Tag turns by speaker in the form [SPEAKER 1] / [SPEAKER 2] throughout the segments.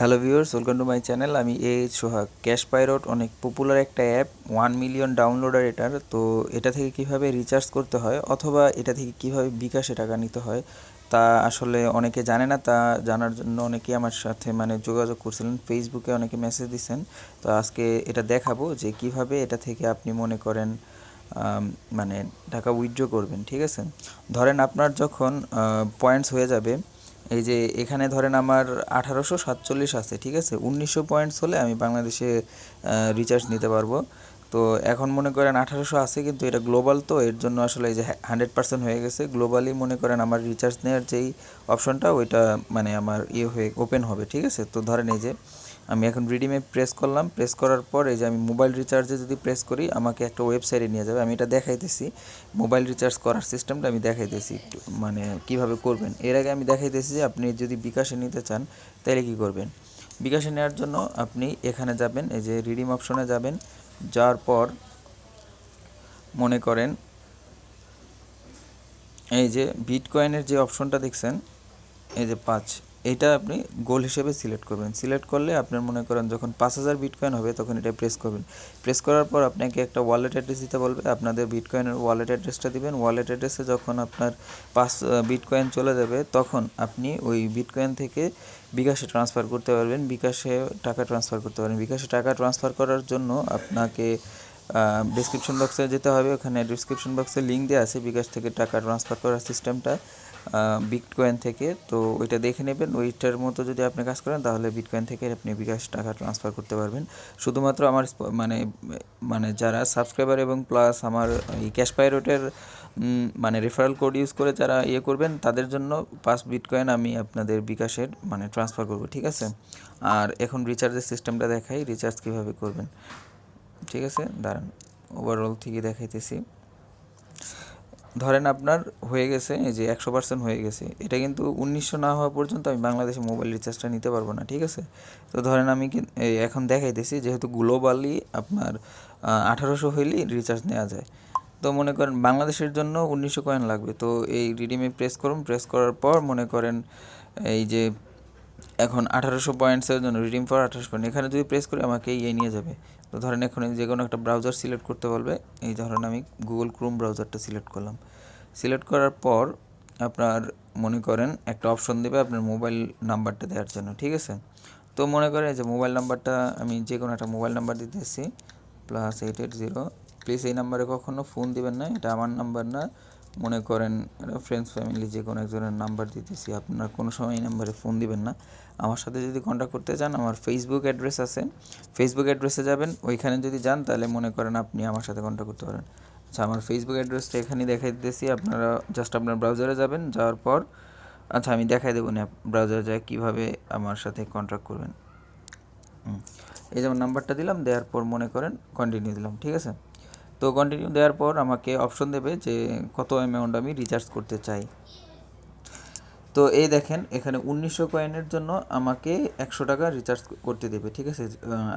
[SPEAKER 1] Hello viewers welcome to my channel আমি এ সোহাগ। Cash পাইরট অনেক popular একটা অ্যাপ ওয়ান মিলিয়ন ডাউনলোডার এটার। তো এটা থেকে কীভাবে রিচার্জ করতে হয়, অথবা এটা থেকে কীভাবে বিকাশে টাকা নিতে হয়, তা আসলে অনেকে জানে না। তা জানার জন্য অনেকেই আমার সাথে মানে যোগাযোগ করছিলেন। ফেসবুকে অনেকে মেসেজ দিচ্ছেন তো আজকে এটা দেখাবো যে কীভাবে এটা থেকে আপনি মনে করেন মানে টাকা উইথড্র করবেন, ঠিক আছে? ধরেন আপনার যখন পয়েন্টস হয়ে যাবে এই যে এখানে ধরেন আমার আঠারোশো সাতচল্লিশ আছে, ঠিক আছে? উনিশশো পয়েন্টস হলে আমি বাংলাদেশে রিচার্জ নিতে পারব। তো এখন মনে করেন আঠারোশো আছে কিন্তু এটা গ্লোবাল তো, এর জন্য আসলে এই যে হান্ড্রেড পার্সেন্ট হয়ে গেছে। গ্লোবালি মনে করেন আমার রিচার্জ নেওয়ার যেই অপশনটা ওইটা মানে আমার ইয়ে হয়ে ওপেন হবে, ঠিক আছে? তো ধরেন এই যে আমি এখন রিডিমে প্রেস করলাম। প্রেস করার পর এই যে আমি মোবাইল রিচার্জে যদি প্রেস করি, আমাকে একটা ওয়েবসাইটে নিয়ে যাবে। আমি এটা দেখাইতেছি। মোবাইল রিচার্জ করার সিস্টেমটা আমি দেখাইতেছি মানে কীভাবে করবেন। এর আগে আমি দেখাইতেছি যে আপনি যদি বিকাশে নিতে চান তাহলে কি করবেন? বিকাশে নেওয়ার জন্য আপনি এখানে যাবেন, এই যে রিডিম অপশনে যাবেন। যাওয়ার পর মনে করেন, এই যে বিটকয়েনের যে অপশনটা দেখছেন, এই যে পাঁচ। এটা আপনি গোল হিসেবে সিলেক্ট করবেন। সিলেক্ট করলে আপনার মনে করেন যখন পাঁচ হাজার বিটকয়েন হবে, তখন এটা প্রেস করবেন। প্রেস করার পর আপনাকে একটা ওয়ালেট অ্যাড্রেস দিতে বলবে। আপনাদের বিটকয়েনের ওয়ালেট অ্যাড্রেসটা দিবেন। ওয়ালেট অ্যাড্রেসে যখন আপনার পাঁচ বিটকয়েন চলে যাবে, তখন আপনি ওই বিটকয়েন থেকে বিকাশে ট্রান্সফার করতে পারবেন। বিকাশে টাকা ট্রান্সফার করতে পারবেন। বিকাশে টাকা ট্রান্সফার করার জন্য আপনাকে ডিসক্রিপশন বক্সে যেতে হবে। ওখানে ডিসক্রিপশন বক্সে লিঙ্ক দেওয়া আছে, বিকাশ থেকে টাকা ট্রান্সফার করার সিস্টেমটা বিটকয়েন থেকে। তো ওইটা দেখে নেবেন। ওইটার মতো যদি আপনি কাজ করেন, তাহলে বিটকয়েন থেকে আপনি বিকাশ টাকা ট্রান্সফার করতে পারবেন। শুধুমাত্র আমার মানে মানে যারা সাবস্ক্রাইবার এবং প্লাস আমার এই ক্যাশ পাইরোটের মানে রেফারেল কোড ইউজ করে যারা ইয়ে করবেন, তাদের জন্য পাঁচ বিটকয়েন আমি আপনাদের বিকাশের মানে ট্রান্সফার করব, ঠিক আছে? আর এখন রিচার্জের সিস্টেমটা দেখাই রিচার্জ কীভাবে করবেন। ঠিক আছে, দাঁড়ান ওভারঅল থেকে দেখাইতেছি। ধরেন আপনার হয়ে গেছে যে একশো পার্সেন্ট হয়ে গেছে, এটা কিন্তু উনিশশো না হওয়া পর্যন্ত আমি বাংলাদেশে মোবাইল রিচার্জটা নিতে পারব না, ঠিক আছে? তো ধরেন আমি এখন দেখাইতেছি, যেহেতু গ্লোবালি আপনার আঠারোশো হইলেই রিচার্জ নেওয়া যায়। তো মনে করেন বাংলাদেশের জন্য উনিশশো কয়েন লাগবে, তো এই রিডিমে প্রেস করুন প্রেস করার পর মনে করেন, এই যে এখন আঠারোশো পয়েন্টসের জন্য রিডিম ফর আঠারোশো পয়েন্ট এখানে যদি প্রেস করি আমাকে ইয়ে নিয়ে যাবে। তো ধরেন এখন যে কোনো একটা ব্রাউজার সিলেক্ট করতে বলবে, এই ধরেন আমি গুগল ক্রোম ব্রাউজারটা সিলেক্ট করলাম। সিলেক্ট করার পর আপনার মনে করেন একটা অপশন দেবে আপনার মোবাইল নাম্বারটা দেওয়ার জন্য, ঠিক আছে? তো মনে এই যে মোবাইল নাম্বারটা আমি যে কোনো একটা মোবাইল নাম্বার দিতেছি plus eight eight zero please এই নাম্বারে কখনো ফোন দিবেন না, এটা আমার নাম্বার না। মনে করেন ফ্রেন্ডস ফ্যামিলি যে কোনো একজনের নাম্বার দিতেছি, আপনার কোনো সময় এই নাম্বারে ফোন দিবেন না। আমার সাথে যদি কন্ট্যাক্ট করতে চান, আমার ফেসবুক অ্যাড্রেস আছে। ফেসবুক অ্যাড্রেসে যাবেন, ওইখানে যদি যান, তাহলে মনে করেন আপনি আমার সাথে কন্ট্যাক্ট করতে পারেন। আচ্ছা আমার ফেসবুক অ্যাড্রেসটা এখানেই দেখাই দিতেছি, আপনারা জাস্ট আপনার ব্রাউজারে যাবেন, যাওয়ার পর আচ্ছা আমি দেখাই দেবো না ব্রাউজারে যায় কীভাবে আমার সাথে কন্ট্যাক্ট করবেন। এই যেমন নাম্বারটা দিলাম, দেওয়ার পর মনে করেন কন্টিনিউ দিলাম, ঠিক আছে? তো কন্টিনিউ দেওয়ার পর আমাকে অপশন দেবে যে কত অ্যামাউন্ট আমি রিচার্জ করতে চাই। তো এই দেখেন, এখানে উনিশশো কয়েনের জন্য আমাকে একশো টাকা রিচার্জ করতে দেবে, ঠিক আছে?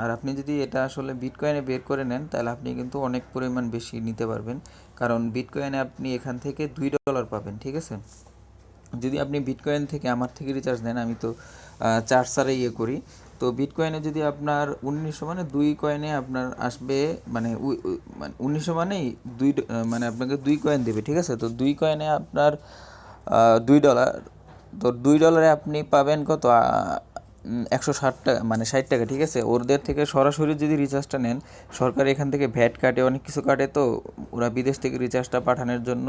[SPEAKER 1] আর আপনি যদি এটা আসলে বিটকয়েনে বের করে নেন, তাহলে আপনি কিন্তু অনেক পরিমাণ বেশি নিতে পারবেন। কারণ বিটকয়েনে আপনি এখান থেকে দুই ডলার পাবেন, ঠিক আছে? যদি আপনি বিটকয়েন থেকে আমার থেকে রিচার্জ নেন, আমি তো চার সারে ইয়ে করি। তো বিটকয়েনে যদি আপনার উনিশশো মানে দুই কয়েনে আপনার আসবে মানে মানে উনিশশো মানেই দুই মানে আপনাকে দুই কয়েন দেবে, ঠিক আছে? তো দুই কয়েনে আপনার দুই ডলার তো দুই ডলারে আপনি পাবেন কত? একশো ষাট টাকা মানে ষাট টাকা, ঠিক আছে? ওদের থেকে সরাসরি যদি রিচার্জটা নেন, সরকার এখান থেকে ভ্যাট কাটে, অনেক কিছু কাটে তো, ওরা বিদেশ থেকে রিচার্জটা পাঠানোর জন্য।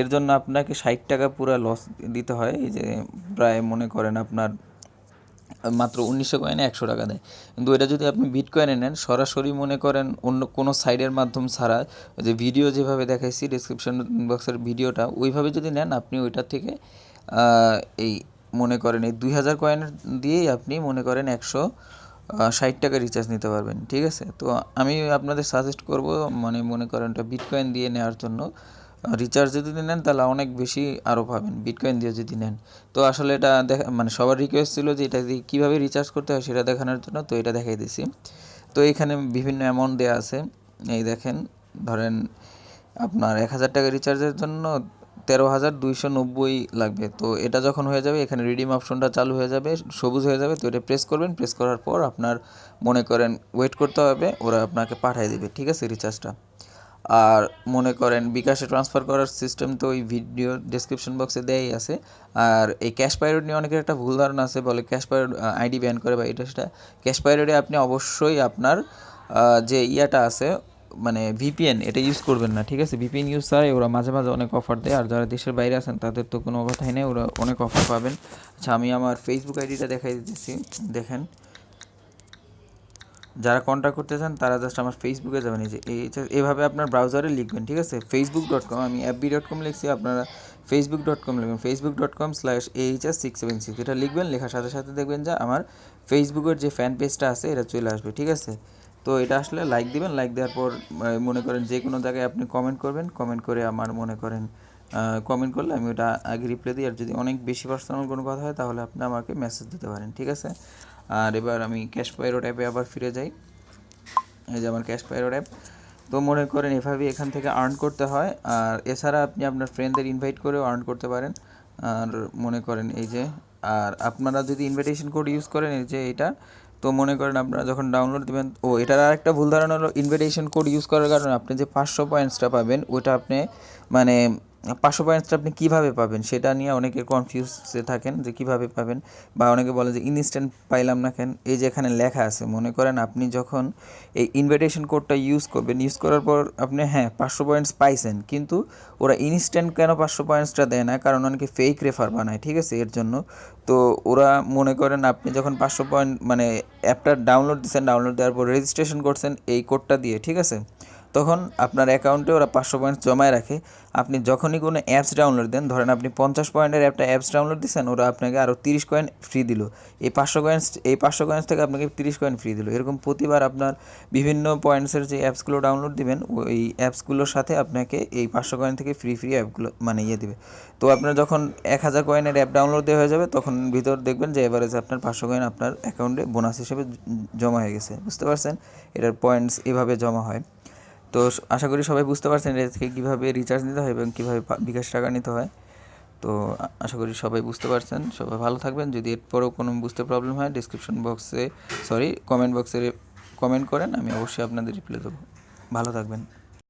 [SPEAKER 1] এর জন্য আপনাকে ষাট টাকা পুরো লস দিতে হয়, এই যে প্রায় মনে করেন আপনার মাত্র উনিশশো কয়েনে একশো টাকা দেয়। কিন্তু এটা যদি আপনি বিট কয়েনে নেন, সরাসরি মনে করেন অন্য কোনো সাইডের মাধ্যম ছাড়া যে ভিডিও যেভাবে দেখাইছি ডিসক্রিপশন বক্সের ভিডিওটা ওইভাবে যদি নেন, আপনি ওইটার থেকে এই মনে করেন এই দুই হাজার কয়েনের দিয়েই আপনি মনে করেন একশো ষাট টাকা রিচার্জ নিতে পারবেন, ঠিক আছে? তো আমি আপনাদের সাজেস্ট করব মানে মনে করেন এটা বিটকয়েন দিয়ে নেওয়ার জন্য। রিচার্জ যদি নেন, তাহলে অনেক বেশি আরও পাবেন বিটকয়েন দিয়ে যদি নেন। তো আসলে এটা দেখা মানে সবার রিকোয়েস্ট ছিল যে এটা দিয়ে কীভাবে রিচার্জ করতে হয় সেটা দেখানোর জন্য, তো এটা দেখাই দিছি। তো এখানে বিভিন্ন অ্যামাউন্ট দেওয়া আছে। এই দেখেন, ধরেন আপনার এক হাজার টাকা রিচার্জের জন্য তেরো হাজার দুইশো নব্বই লাগবে। তো এটা যখন হয়ে যাবে, এখানে রিডিম অপশনটা চালু হয়ে যাবে, সবুজ হয়ে যাবে, তো এটা প্রেস করবেন। প্রেস করার পর আপনার মনে করেন ওয়েট করতে হবে, ওরা আপনাকে পাঠিয়ে দেবে, ঠিক আছে রিচার্জটা আর মনে করেন বিকাশে ট্রান্সফার করার সিস্টেম তো ওই ভিডিও ডেসক্রিপশন বক্সে দেয়াই আছে। আর এই ক্যাশ পাইরোড নিয়ে অনেকের একটা ভুল ধারণা আছে, বলে ক্যাশ পাইরোড আইডি ব্যান করে বা এটা সেটা। ক্যাশ পাইরোডে আপনি অবশ্যই আপনার যে ইয়াটা আছে মানে ভিপিএন এটা ইউজ করবেন না, ঠিক আছে? ভিপিএন ইউজ ছাড়াই ওরা মাঝে মাঝে অনেক অফার দেয়। আর যারা দেশের বাইরে আছেন, তাদের তো কোনো কথাই নেই, ওরা অনেক অফার পাবেন। আচ্ছা আমি আমার ফেসবুক আইডিটা দেখাই দিচ্ছি দেখেন। যারা কন্ট্যাক্ট করতে চান, তারা জাস্ট আমার ফেসবুকে যাবেন। এই যে এভাবে আপনার ব্রাউজারে লিখবেন, ঠিক আছে? ফেসবুক ডট কম আমি অ্যাপবি ডট কম লিখছি, আপনারা ফেসবুক ডট কম লিখবেন। Facebook dot com slash H S six seven six এটা লিখবেন, লেখার সাথে সাথে দেখবেন যে আমার ফেসবুকের যে ফ্যান পেজটা আছে, এটা চলে আসবে, ঠিক আছে? তো এটা আসলে লাইক দিবেন লাইক দেওয়ার পর মনে করেন যে কোনো জায়গায় আপনি কমেন্ট করবেন কমেন্ট করে আমার মনে করেন কমেন্ট করলে আমি ওটা আগে রিপ্লাই দিই। আর যদি অনেক বেশি পার্সোনাল কোনো কথা হয়, তাহলে আপনি আমাকে মেসেজ দিতে পারেন, ঠিক আছে? আর এবার আমি ক্যাশ পাইরো ট্যাপে আবার ফিরে যাই। এই যে আমার ক্যাশ পাইরোড অ্যাপ তো মনে করেন এভাবেই এখান থেকে আর্ন করতে হয়। আর এছাড়া আপনি আপনার ফ্রেন্ডদের ইনভাইট করেও আর্ন করতে পারেন। আর মনে করেন এই যে, আর আপনারা যদি ইনভিটেশন কোড ইউজ করেন এই যে এটা, তো মনে করেন আপনারা যখন ডাউনলোড দেবেন, ও এটার আর একটা ভুল ধারণা হলো ইনভিটেশন কোড ইউজ করার কারণে আপনি যে পাঁচশো পয়েন্টসটা পাবেন, ওটা আপনি মানে পাঁচশো পয়েন্টসটা আপনি কীভাবে পাবেন সেটা নিয়ে অনেকে কনফিউজে থাকেন যে কীভাবে পাবেন বা অনেকে বলে যে ইনস্ট্যান্ট পাইলাম না কেন, এই যে এখানে লেখা আছে, মনে করেন আপনি যখন এই ইনভিটেশন কোডটা ইউজ করবেন ইউজ করার পর আপনি হ্যাঁ পাঁচশো পয়েন্টস পাইছেন, কিন্তু ওরা ইনস্ট্যান্ট কেন পাঁচশো পয়েন্টসটা দেয় না? কারণ অনেকে ফেক রেফার বানায়, ঠিক আছে? এর জন্য। তো ওরা মনে করেন আপনি যখন পাঁচশো পয়েন্ট মানে অ্যাপটা ডাউনলোড দিচ্ছেন ডাউনলোড দেওয়ার পর রেজিস্ট্রেশন করছেন এই কোডটা দিয়ে, ঠিক আছে? তখন আপনার অ্যাকাউন্টে ওরা পাঁচশো পয়েন্ট জমায় রাখে। আপনি যখনই কোনো অ্যাপস ডাউনলোড দেন, ধরেন আপনি পঞ্চাশ পয়েন্টের একটা অ্যাপস ডাউনলোড দিচ্ছেন ওরা আপনাকে আরও তিরিশ কয়েন ফ্রি দিল। এই পাঁচশো কয়েন্স এই পাঁচশো কয়েন্স থেকে আপনাকে তিরিশ কয়েন ফ্রি দিল। এরকম প্রতিবার আপনার বিভিন্ন পয়েন্টসের যে অ্যাপসগুলো ডাউনলোড দিবেন, ওই অ্যাপসগুলোর সাথে আপনাকে এই পাঁচশো কয়েন থেকে ফ্রি ফ্রি অ্যাপগুলো মানে ইয়ে দিবে। তো আপনার যখন এক হাজার কয়েনের অ্যাপ ডাউনলোড দেওয়া হয়ে যাবে, তখন ভিতর দেখবেন যে এভারেজ আপনার পাঁচশো কয়েন আপনার অ্যাকাউন্টে বোনাস হিসেবে জমা হয়ে গেছে। বুঝতে পারছেন? এটার পয়েন্টস এভাবে জমা হয়। তো আশা করি সবাই বুঝতে পারছেন এর থেকে কীভাবে রিচার্জ নিতে হয় এবং কীভাবে বিকাশ টাকা নিতে হয়। তো আশা করি সবাই বুঝতে পারছেন। সবাই ভালো থাকবেন। যদি এরপরেও কোনো বুঝতে প্রবলেম হয় ডিসক্রিপশন বক্সে সরি কমেন্ট বক্সে কমেন্ট করেন, আমি অবশ্যই আপনাদের রিপ্লাই দেবো। ভালো থাকবেন।